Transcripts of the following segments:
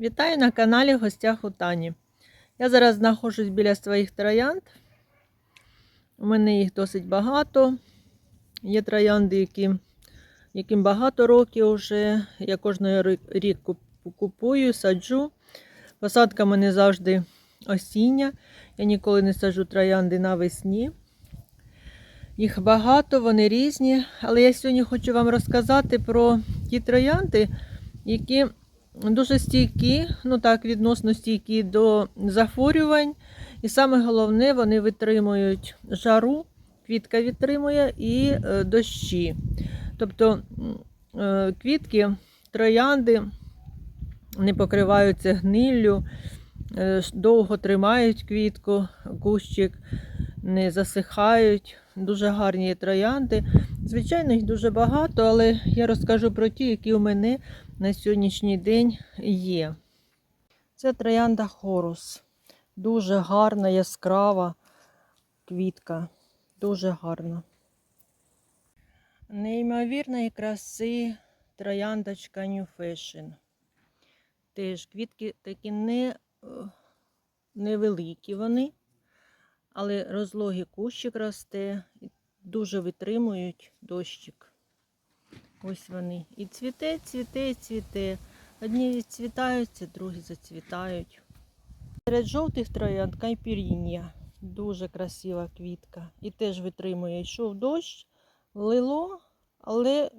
Вітаю на каналі Гостях у Тані. Я зараз знаходжусь біля своїх троянд. У мене їх досить багато. Є троянди, які, яким багато років вже. Я кожного рік купую, саджу. Посадка в мене завжди осіння. Я ніколи не саджу троянди навесні. Їх багато, вони різні. Але я сьогодні хочу вам розказати про ті троянди, які дуже стійкі, ну так, відносно стійкі до захворювань. І саме головне, вони витримують жару, квітка витримує і е, дощі. Тобто е, квітки, троянди не покриваються гниллю, е, довго тримають квітку, кущик, не засихають. Дуже гарні троянди. Звичайно, їх дуже багато, але я розкажу про ті, які у мене на сьогоднішній день є. Це троянда хорус. Дуже гарна, яскрава квітка. Дуже гарна. Неймовірної краси трояндочка New Fashion. Теж квітки такі не, е, невеликі вони, але розлогий кущик росте, дуже витримують дощик. Ось вони. І цвіте, цвіте, цвіте. Одні відцвітаються, другі зацвітають. Серед жовтих троянд кайпіріння. Дуже красива квітка. І теж витримує. Йшов дощ, лило, але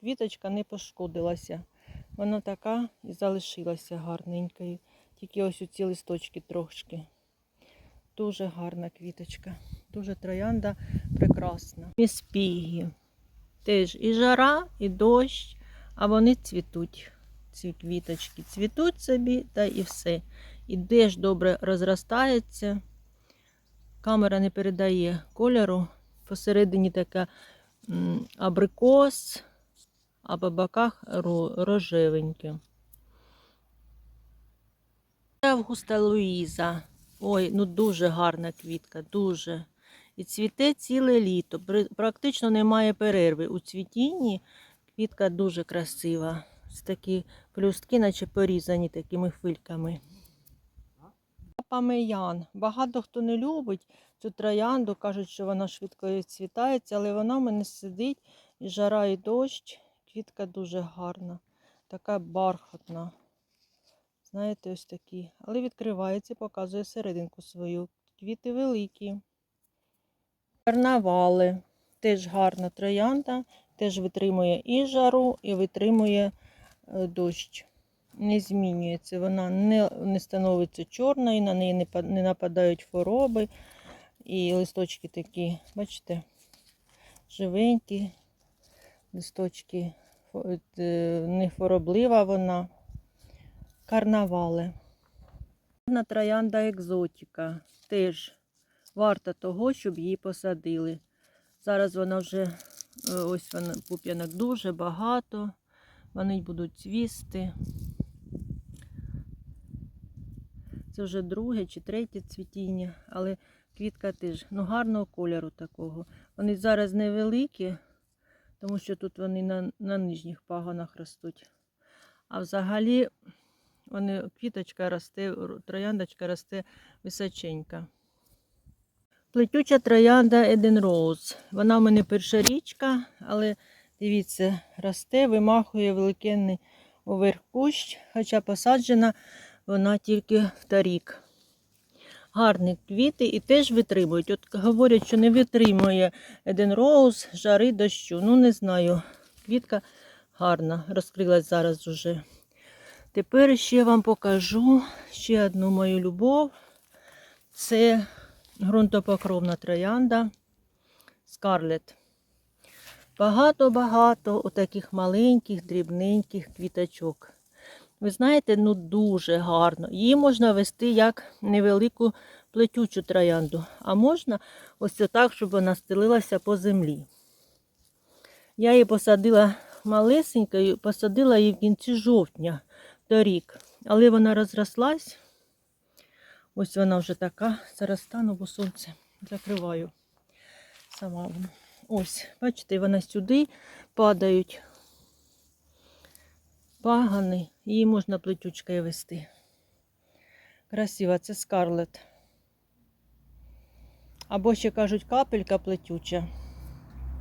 квіточка не пошкодилася. Вона така і залишилася гарненькою. Тільки ось у ці листочки трошки. Дуже гарна квіточка. Дуже троянда прекрасна. Міспіги. Теж і жара, і дощ, а вони цвітуть. Ці квіточки цвітуть собі, та і все. І деж добре розростається. Камера не передає кольору. Посередині така абрикос, а по боках рожевеньке. Августа Луїза. Ой, ну дуже гарна квітка, дуже. І цвіте ціле літо. Практично немає перерви. У цвітінні квітка дуже красива. Ось такі плюстки, наче порізані такими хвильками. Памеян. Багато хто не любить цю троянду, кажуть, що вона швидко цвітається, але вона в мене сидить і жара, і дощ. Квітка дуже гарна, така бархатна. Знаєте, ось такі. Але відкривається, показує серединку свою. Квіти великі. Карнавали. Теж гарна троянда, теж витримує і жару, і витримує е, дощ. Не змінюється. Вона не, не становиться чорною, на неї не, не нападають хвороби. І листочки такі, бачите, живенькі, листочки, е, не хвороблива вона. Карнавали. Гарна троянда екзотіка. Теж варта того, щоб її посадили. Зараз вона вже, е, ось вона, пуп'янок дуже багато. Вони будуть цвісти. Це вже друге чи третє цвітіння, але квітка теж ну, гарного кольору такого. Вони зараз невеликі, тому що тут вони на, на нижніх пагонах ростуть. А взагалі вони, квіточка росте, трояндочка росте височенька. Плетюча троянда Eden Rose. Вона в мене перша річка, але дивіться, росте, вимахує великенний уверх кущ, хоча посаджена вона тільки вторік. Гарні квіти і теж витримують. От говорять, що не витримує Eden Rose, жари дощу. Ну, не знаю. Квітка гарна, розкрилась зараз уже. Тепер ще вам покажу ще одну мою любов. Це ґрунтопокровна троянда Скарлет. Багато-багато отаких маленьких, дрібненьких квіточок. Ви знаєте, ну дуже гарно. Її можна вести як невелику плетючу троянду, а можна ось так, щоб вона стелилася по землі. Я її посадила малесенькою, посадила її в кінці жовтня торік, але вона розрослась. Ось вона вже така. Зараз стану, бо сонце закриваю. Сама. Ось, бачите, вона сюди падають пагани, її можна плетючкою вести. Красива, це скарлет. Або ще кажуть капелька плетюча.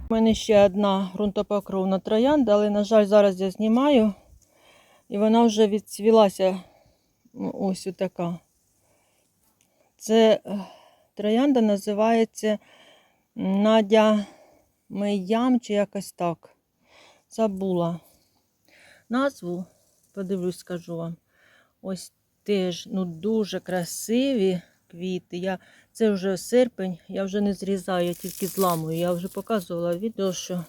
У мене ще одна ґрунтопокровна троянда, але, на жаль, зараз я знімаю. І вона вже відцвілася. Ну, Ось така. Це е, троянда називається Надя Меям чи якось так. Забула назву, подивлюсь, скажу вам. Ось теж ну, дуже красиві квіти. Я, це вже серпень, я вже не зрізаю, я тільки зламую. Я вже показувала відео, що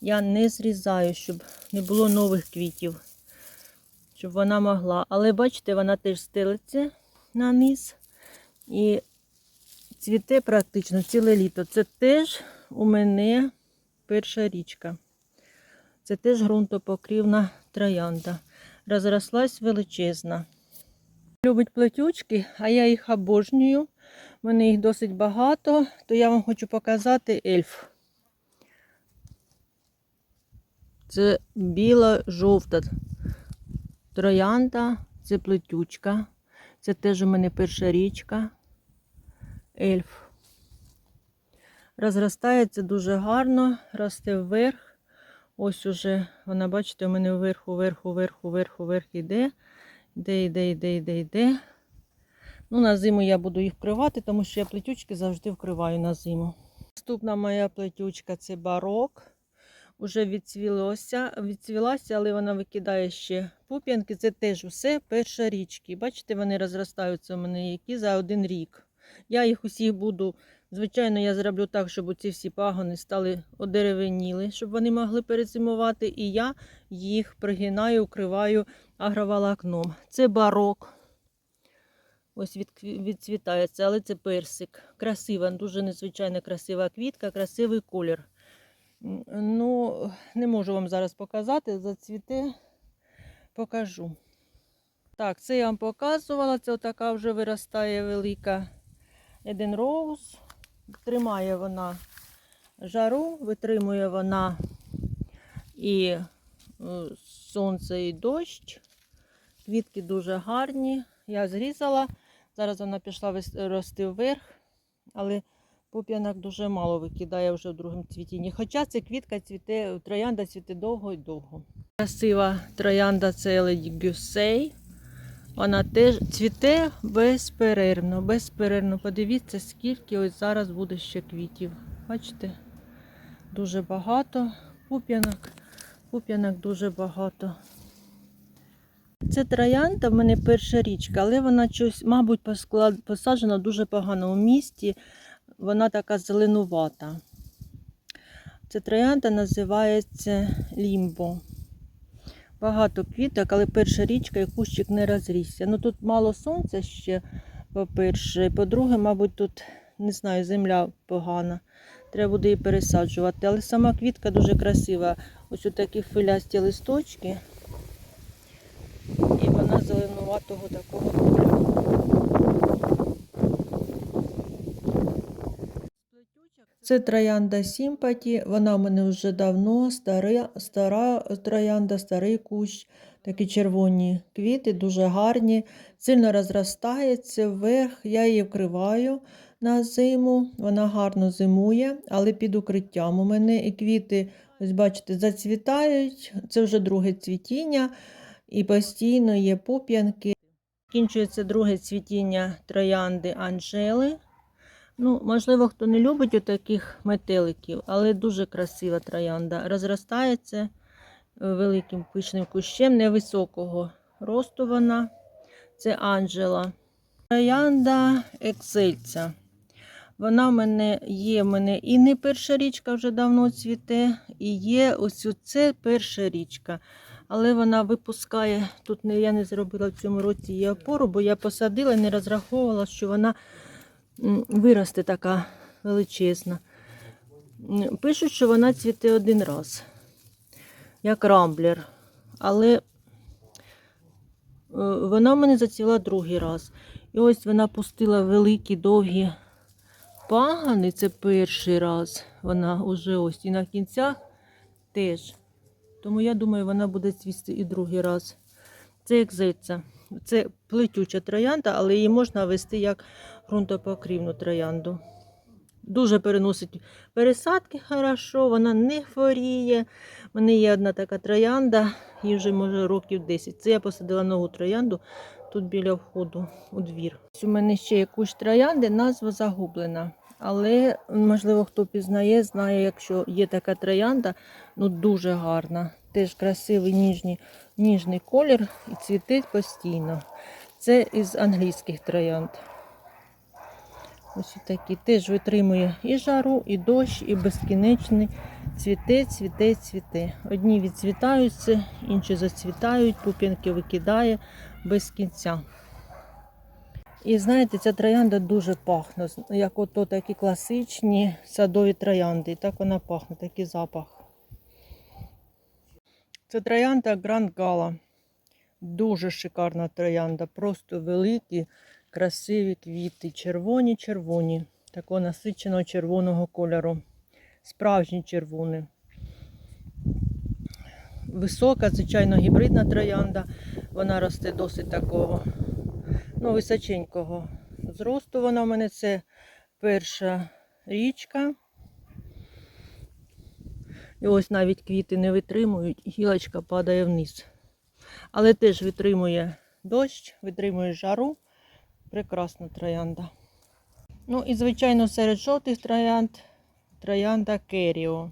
я не зрізаю, щоб не було нових квітів. Щоб вона могла. Але бачите, вона теж стелиться на низ. І цвіте практично ціле літо. Це теж у мене перша річка. Це теж ґрунтопокрівна троянда. Розрослась величезна. Любить плетючки, а я їх обожнюю. У мене їх досить багато, то я вам хочу показати ельф. Це біла-жовта троянда, це плетючка. Це теж у мене перша річка. Ельф. Розростається дуже гарно, росте вверх. Ось уже вона, бачите, у мене вверху, вверху, вверху, вверху, вверх іде. Йде, йде, йде, йде, йде. Ну, на зиму я буду їх вкривати, тому що я плетючки завжди вкриваю на зиму. Наступна моя плетючка це барок. Уже відцвілося, відцвілася, але вона викидає ще пуп'янки. Це теж усе перша річки. Бачите, вони розростаються у мене які за один рік. Я їх усіх буду, звичайно, я зроблю так, щоб ці всі пагони стали одеревеніли, щоб вони могли перезимувати. І я їх пригинаю, укриваю агроволокном. Це барок. Ось від, відцвітається, але це персик. Красива, дуже незвичайно красива квітка, красивий колір. Ну, не можу вам зараз показати, зацвіте, покажу. Так, це я вам показувала. Це отака вже виростає велика Eden Rose. Тримає вона жару, витримує вона і е, сонце, і дощ. Квітки дуже гарні. Я зрізала. Зараз вона пішла рости вверх, але пуп'янок дуже мало викидає вже в другому цвітінні. Хоча ця квітка цвіте, троянда цвіте довго і довго. Красива троянда це Lady Gusey. Вона теж цвіте безперервно, безперервно. Подивіться, скільки ось зараз буде ще квітів. Бачите? Дуже багато пуп'янок. Пуп'янок дуже багато. Це троянда в мене перша річка, але вона щось, мабуть, посаджена дуже поганому місті. Вона така зеленувата. Ця троянда називається лімбо. Багато квіток, але перша річка і кущик не розрісся. Ну тут мало сонця ще, по-перше. По-друге, мабуть, тут не знаю, земля погана. Треба буде її пересаджувати. Але сама квітка дуже красива. Ось такі филясті листочки. І вона зеленуватого такого кольору. Це троянда Сімпаті. Вона в мене вже давно стара, стара троянда, старий кущ. Такі червоні квіти, дуже гарні, сильно розростається вверх. Я її вкриваю на зиму. Вона гарно зимує, але під укриттям у мене і квіти, ось бачите, зацвітають. Це вже друге цвітіння і постійно є пуп'янки. Кінчується друге цвітіння троянди Анжели. Ну, можливо, хто не любить отаких метеликів, але дуже красива троянда. Розростається е, великим пишним кущем невисокого росту вона. Це Анжела. Троянда Ексельця. Вона в мене є в мене і не перша річка вже давно цвіте, і є ось це перша річка. Але вона випускає, тут я не зробила в цьому році її опору, бо я посадила і не розраховувала, що вона виросте така величезна. Пишуть, що вона цвіте один раз, як рамблер. Але е, вона в мене зацвіла другий раз. І ось вона пустила великі довгі пагани. Це перший раз. Вона вже ось і на кінцях теж Тому я думаю, вона буде цвісти і другий раз. Це екзиця. Це плетюча троянда, але її можна вести як ґрунтопокрівну троянду. Дуже переносить пересадки хорошо, вона не хворіє. У мене є одна така троянда, їй вже може років 10. Це я посадила нову троянду тут біля входу у двір. У мене ще кущ троянди, назва загублена. Але, можливо, хто пізнає, знає, якщо є така троянда, ну дуже гарна. Теж красивий ніжний, ніжний колір і цвітить постійно. Це із англійських троянд. Ось такі теж витримує і жару, і дощ, і безкінечний. Цвіте, цвіте, цвіте. Одні відцвітаються, інші зацвітають, пупінки викидає без кінця. І знаєте, ця троянда дуже пахне, як ото такі класичні садові троянди. І так вона пахне, такий запах. Це троянда Гранд Гала. Дуже шикарна троянда, просто великі, красиві квіти, червоні-червоні, такого насиченого червоного кольору. Справжні червоні. Висока, звичайно, гібридна троянда. Вона росте досить такого ну, височенького зросту. Вона в мене це перша річка. І ось навіть квіти не витримують, гілочка падає вниз. Але теж витримує дощ, витримує жару. Прекрасна троянда. Ну і, звичайно, серед жовтих троянд троянда Керіо.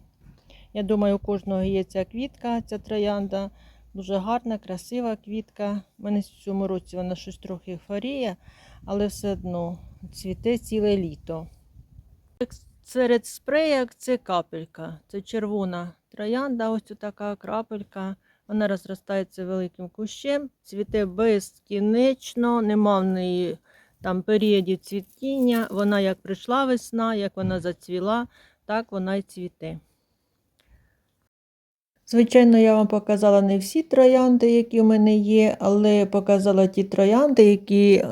Я думаю, у кожного є ця квітка, ця троянда. Дуже гарна, красива квітка. У мене в цьому році вона щось трохи хворіє, але все одно цвіте ціле літо. Серед спреяк це капелька. Це червона троянда, ось така крапелька. Вона розростається великим кущем, цвіте безкінечно, нема в неї там періодів цвітіння. Вона як прийшла весна, як вона зацвіла, так вона й цвіте. Звичайно, я вам показала не всі троянди, які в мене є, але показала ті троянди, які е,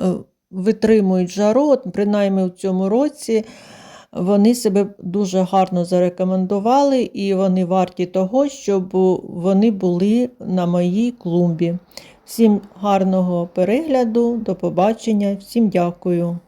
витримують жару, принаймні в цьому році. Вони себе дуже гарно зарекомендували, і вони варті того, щоб вони були на моїй клумбі. Всім гарного перегляду, до побачення, всім дякую.